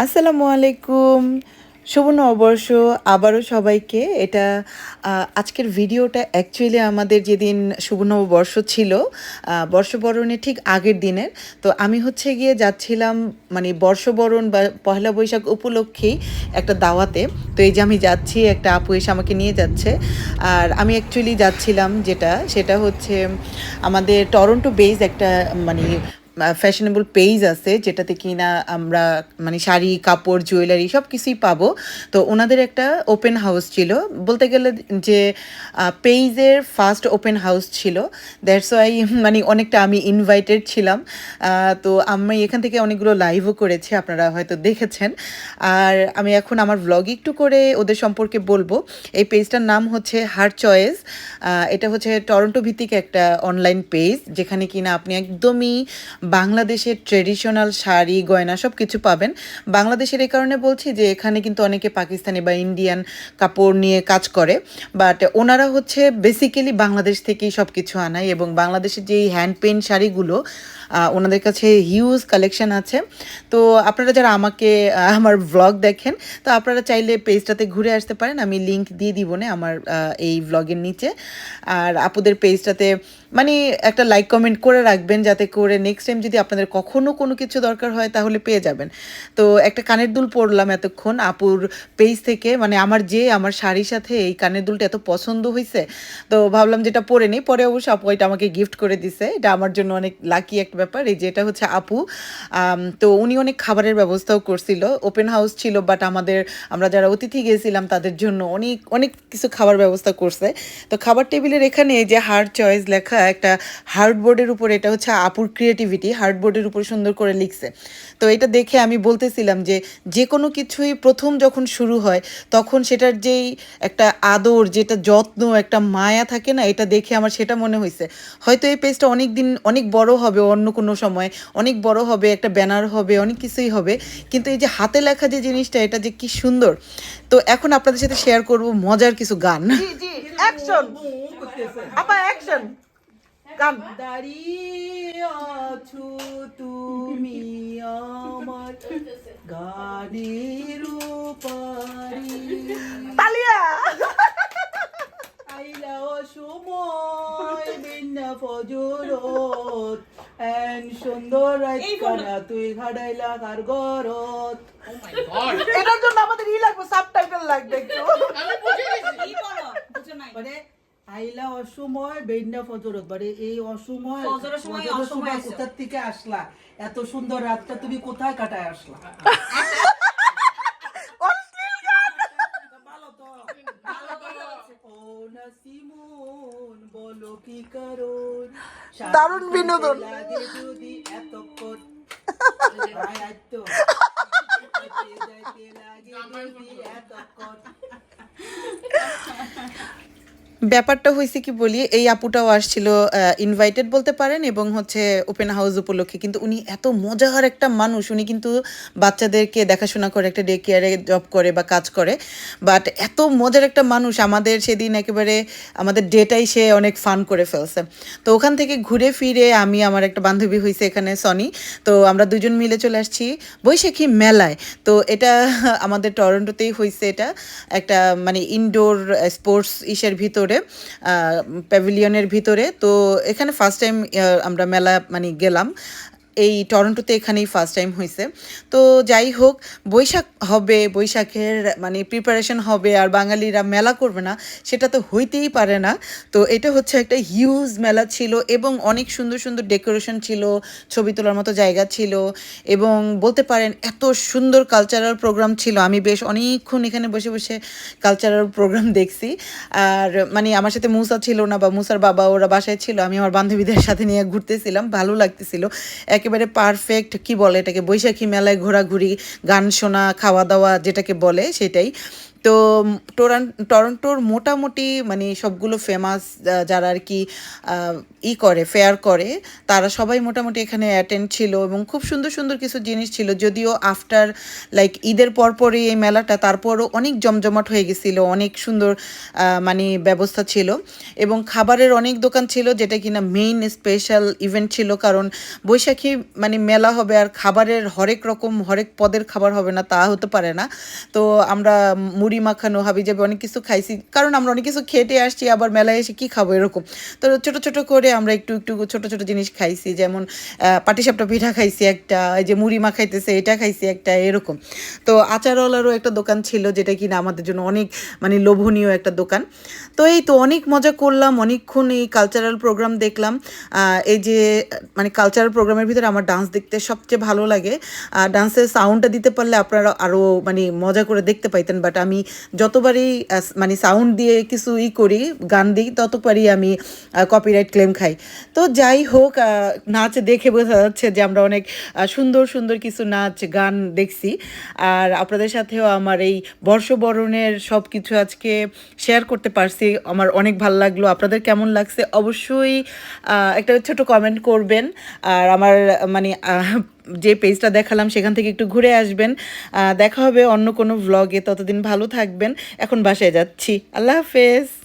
আসসালামু আলাইকুম। শুভ নববর্ষ আবারও সবাইকে। এটা আজকের ভিডিওটা অ্যাকচুয়ালি আমাদের যেদিন শুভ নববর্ষ ছিল বর্ষবরণের ঠিক আগের দিনের। তো আমি হচ্ছে গিয়ে যাচ্ছিলাম মানে বর্ষবরণ বা পয়লা বৈশাখ উপলক্ষেই একটা দাওয়াতে। তো এই যে আমি যাচ্ছি, একটা আপু এসে আমাকে নিয়ে যাচ্ছে। আর আমি অ্যাকচুয়ালি যাচ্ছিলাম যেটা, সেটা হচ্ছে আমাদের টরন্টো বেস একটা মানে ফ্যাশনেবল পেজ আছে, যেটাতে কিনা আমরা মানে শাড়ি, কাপড় জুয়েলারি সব কিছুই পাবো। তো ওনাদের একটা ওপেন হাউস ছিল। বলতে গেলে যে পেইজের ফার্স্ট ওপেন হাউস ছিল। দ্যাটস ওয়াই মানে অনেকটা আমি ইনভাইটেড ছিলাম। তো আমি এখান থেকে অনেকগুলো লাইভও করেছি, আপনারা হয়তো দেখেছেন। আর আমি এখন আমার ভ্লগ একটু করে ওদের সম্পর্কে বলব। এই পেজটার নাম হচ্ছে হার চয়েস এটা হচ্ছে টরন্টো ভিত্তিক একটা অনলাইন পেজ যেখানে কিনা আপনি একদমই বাংলাদেশের ট্রেডিশনাল শাড়ি, গয়না সব কিছু পাবেন। বাংলাদেশের এই কারণে বলছি যে এখানে কিন্তু অনেকে পাকিস্তানি বা ইন্ডিয়ান কাপড় নিয়ে কাজ করে বাট ওনারা হচ্ছে বেসিক্যালি বাংলাদেশ থেকেই সব কিছু আনায় এবং বাংলাদেশের যেই হ্যান্ড পেইন্ট শাড়িগুলো ওনাদের কাছে হিউজ কালেকশন আছে। তো আপনারা যারা আমাকে, আমার ভ্লগ দেখেন, তো আপনারা চাইলে পেজটাতে ঘুরে আসতে পারেন। আমি লিংক দিয়ে দিব না আমার এই ভ্লগের নিচে। আর আপুদের পেজটাতে মানে একটা লাইক কমেন্ট করে রাখবেন যাতে করে নেক্সট টাইম যদি আপনাদের কখনো কোনো কিছু দরকার হয় তাহলে পেয়ে যাবেন। তো একটা কানের দুল পরলাম এতক্ষণ, আপুর পেজ থেকে মানে আমার যে, আমার শাড়ির সাথে এই কানের দুলটা এত পছন্দ হয়েছে তো ভাবলাম যেটা পরে নিই। পরে অবশ্য আপু এটা আমাকে গিফট করে দিছে। এটা আমার জন্য অনেক লাকি একটা ব্যাপার। এই যে, এটা হচ্ছে আপু। তো উনি অনেক খাবারের ব্যবস্থাও করছিল। ওপেন হাউস ছিল বাট আমাদের, আমরা যারা অতিথি গিয়েছিলাম তাদের জন্য অনেক অনেক কিছু খাবার ব্যবস্থা করছে। তো খাবার টেবিলের এখানে এই যে হার্ড চয়েস লেখা একটা হার্ডবোর্ডের উপরে, এটা হচ্ছে আপুর ক্রিয়েটিভিটি হার্ডবোর্ডের উপরে সুন্দর করে লিখছে। তো এটা দেখে আমি বলতেছিলাম যে যে কোনো কিছুই প্রথম যখন শুরু হয়, তখন সেটার যেই একটা আদর, যেটা যত্ন, একটা মায়া থাকে না, এটা দেখে আমার সেটা মনে হয়েছে হয়তো এই পেজটা অনেক দিন অনেক বড় হবে অন্য কোনো সময়, অনেক বড় হবে, একটা ব্যানার হবে, অনেক কিছুই হবে, কিন্তু এই যে হাতে লেখা যে জিনিসটা, এটা যে কি সুন্দর। তো এখন আপনাদের সাথে শেয়ার করব মজার কিছু গান। জি জি অ্যাকশন অ্যাকশন গান দাঁড়িয়ে আছো তুমি আমার গানের পারি তালিয়া! আইলা অসময় বিনা ফজরত এন সুন্দর রাত কানা তুই ঘাড়াইলা কার গরত। এটার জন্য আমাদের ই লাগবে সাবটাইটেল লাগবে একটু। মানে আইলা অসময় বেন্না ফজরত মানে এই অসময় ফজরের সময় অসময় কোথা থেকে আসলা? এত সুন্দর রাতটা তুমি কোথায় কাটায় আসলা? অশ্লীল গান। ভালো তো ও নাসিমুন বলো কি কারণ? দারুণ বিনোদন। এতক্ষণ যদি এতক্ষণ ব্যাপারটা হয়েছে কি বলি, এই আপুটাও আসছিল ইনভাইটেড বলতে পারেন এবং হচ্ছে ওপেন হাউস উপলক্ষে। কিন্তু উনি এত মজার একটা মানুষ, উনি কিন্তু বাচ্চাদেরকে দেখাশোনা করে, একটা ডে কেয়ারে জব করে বা কাজ করে। বাট এত মজার একটা মানুষ, আমাদের সেদিন একেবারে, আমাদের ডেটাই সে অনেক ফান করে ফেলছে। তো ওখান থেকে ঘুরে ফিরে আমি, আমার একটা বান্ধবী হয়েছে এখানে সনি তো আমরা দুজন মিলে চলে আসছি বৈশাখী মেলায়। তো এটা আমাদের টরন্টোতেই হয়েছে এটা। একটা মানে ইনডোর স্পোর্টস ইসের ভিতরে প্যাভিলিয়নের ভিতরে। তো এখানে ফার্স্ট টাইম আমরা মেলা মানে গেলাম। এই টরন্টোতে এখানেই ফার্স্ট টাইম হয়েছে তো যাই হোক, বৈশাখ হবে, বৈশাখের মানে প্রিপারেশন হবে, আর বাঙালিরা মেলা করবে না, সেটা তো হইতেই পারে না। তো এটা হচ্ছে একটা হিউজ মেলা ছিল এবং অনেক সুন্দর সুন্দর ডেকোরেশন ছিল, ছবি তোলার মতো জায়গা ছিল এবং বলতে পারেন এত সুন্দর কালচারাল প্রোগ্রাম ছিল। আমি বেশ অনেকক্ষণ এখানে বসে বসে কালচারাল প্রোগ্রাম দেখছি। আর মানে আমার সাথে মুসা ছিল না বা মুসার বাবা ওরা বাসায় ছিল, আমি আমার বান্ধবীদের সাথে নিয়ে ঘুরতেছিলাম, ভালো লাগতেছিল। একেবারে পারফেক্ট কি বলে এটাকে? বৈশাখী মেলায় ঘোরাঘুরি, গান শোনা, খাওয়া দাওয়া যেটাকে বলে সেটাই। তো টোরান, টরন্টোর মোটামুটি মানে সবগুলো ফেমাস যারা আর কি ই করে ফেয়ার করে, তারা সবাই মোটামুটি এখানে অ্যাটেন্ড ছিল এবং খুব সুন্দর সুন্দর কিছু জিনিস ছিল। যদিও আফটার লাইক ঈদের পরপরই এই মেলাটা, তারপরও অনেক জমজমাট হয়ে গেছিল, অনেক সুন্দর মানে ব্যবস্থা ছিল এবং খাবারের অনেক দোকান ছিল যেটা কিনা মেইন স্পেশাল ইভেন্ট ছিল কারণ বৈশাখী মানে মেলা হবে আর খাবারের হরেক রকম, হরেক পদের খাবার হবে না, তা হতে পারে না। তো আমরা মুড়ি মাখানো হাবি যাবে অনেক কিছু খাইছি। কারণ আমরা অনেক কিছু খেটে আসছি, আবার মেলায় এসে কি খাব এরকম। তো ছোট ছোট করে আমরা একটু একটু ছোট ছোট জিনিস খাইছি, যেমন পাটিসাপটা পিঠা খাইছি একটা, এই যে মুড়ি মাখাইতেছে, এটা খাইছি একটা, এরকম। তো আচারওয়ালারও একটা দোকান ছিল, যেটা কিনা আমাদের জন্য অনেক মানে লোভনীয় একটা দোকান। তো এই তো অনেক মজা করলাম, অনেকক্ষণ এই কালচারাল প্রোগ্রাম দেখলাম। এই যে মানে কালচারাল প্রোগ্রামের ভিতরে আমার ডান্স দেখতে সবচেয়ে ভালো লাগে। ডান্সের সাউন্ডটা দিতে পারলে আপনারা আরও মানে মজা করে দেখতে পাইতেন বাট আমি যতবারই মানে সাউন্ড দিয়ে কিছু ই করি, গান দিই, ততবারই আমি কপিরাইট ক্লেম খাই। তো যাই হোক নাচ দেখে বোঝা যাচ্ছে যে আমরা অনেক সুন্দর সুন্দর কিছু নাচ, গান দেখছি। আর আপনাদের সাথেও আমার এই বর্ষবরণের সব কিছু আজকে শেয়ার করতে পারছি। আমার অনেক ভালো লাগল। আপনাদের কেমন লাগছে? অবশ্যই একটা ছোট কমেন্ট করবেন। আর আমার মানে যে পেজটা দেখালাম, সেখান থেকে একটু ঘুরে আসবেন। দেখা হবে অন্য কোনো ভ্লগে ততদিন ভালো থাকবেন। এখন বাসায় যাচ্ছি। আল্লাহ হাফেজ।